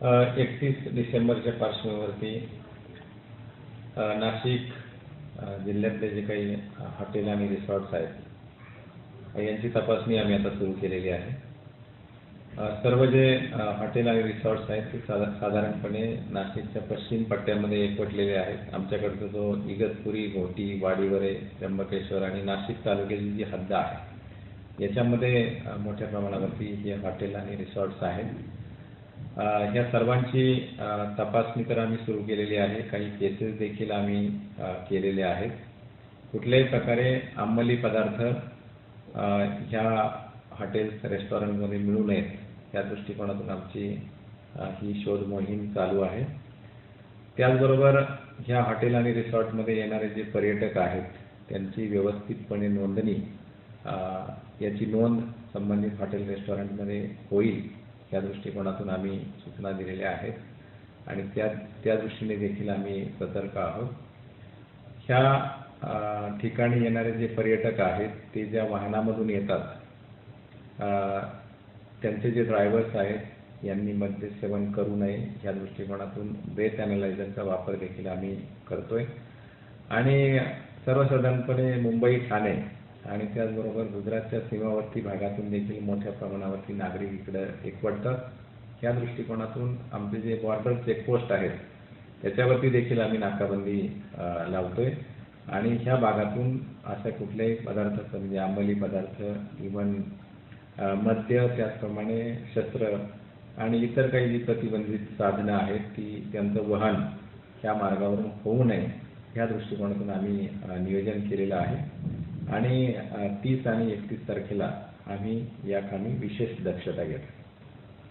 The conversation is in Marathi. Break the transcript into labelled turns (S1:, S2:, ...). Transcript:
S1: एकतीस डिसेंबरच्या पार्श्वभूमीवरती नाशिक जिल्ह्यातले जे काही हॉटेल आणि रिसॉर्ट्स आहेत यांची तपासणी आम्ही आता सुरू केलेली आहे. सर्व जे हॉटेल आणि रिसॉर्ट्स आहेत ते साधा साधारणपणे नाशिकच्या पश्चिम पट्ट्यामध्ये एकवटलेले आहेत. आमच्याकडचा जो इगतपुरी घोटी वाडीवरे त्र्यंबकेश्वर आणि नाशिक तालुक्याची जी हद्द आहे याच्यामध्ये मोठ्या प्रमाणावरती जे हॉटेल आणि रिसॉर्ट्स आहेत. ह्या सर्वांची तपासणी तर आम्ही सुरू केलेली आहे. काही केसेस देखील आम्ही केलेले आहेत. कुठल्याही प्रकारे अंमली पदार्थ ह्या हॉटेल्स रेस्टॉरंटमध्ये मिळू नयेत या दृष्टिकोनातून आमची ही शोध मोहीम चालू आहे. त्याचबरोबर ह्या हॉटेल आणि रिसॉर्टमध्ये येणारे जे पर्यटक आहेत त्यांची व्यवस्थितपणे नोंदणी याची नोंद संबंधित हॉटेल रेस्टॉरंटमध्ये होईल. या दृष्टिकोनातून आम्ही सूचना दिलेल्या आहेत आणि त्या त्या दृष्टीने देखील आम्ही सतर्क आहोत. ह्या ठिकाणी येणारे जे पर्यटक आहेत ते ज्या वाहनामधून येतात त्यांचे जे ड्रायव्हर्स आहेत यांनी मद्यसेवन करू नये या दृष्टिकोनातून ब्रेथ अॅनालायझरचा वापर देखील आम्ही करतोय. आणि सर्वसाधारणपणे मुंबई ठाणे आणि त्याचबरोबर गुजरातच्या सीमावर्ती भागातून देखील मोठ्या प्रमाणावरती नागरिक इकडं एकवटतात. या दृष्टिकोनातून आमचे जे बॉर्डर चेकपोस्ट आहेत त्याच्यावरती देखील आम्ही नाकाबंदी लावतो लावतोय. आणि ह्या भागातून अशा कुठल्याही पदार्थाचं म्हणजे अंमली पदार्थ इवन मद्य त्याचप्रमाणे शस्त्र आणि इतर काही जी प्रतिबंधित साधनं आहेत ती त्यांचं वहन ह्या मार्गावरून होऊ नये ह्या दृष्टिकोनातून आम्ही नियोजन केलेलं आहे. आणि तीस आणि एकतीस तारखेला आम्ही या कामी विशेष दक्षता घेतो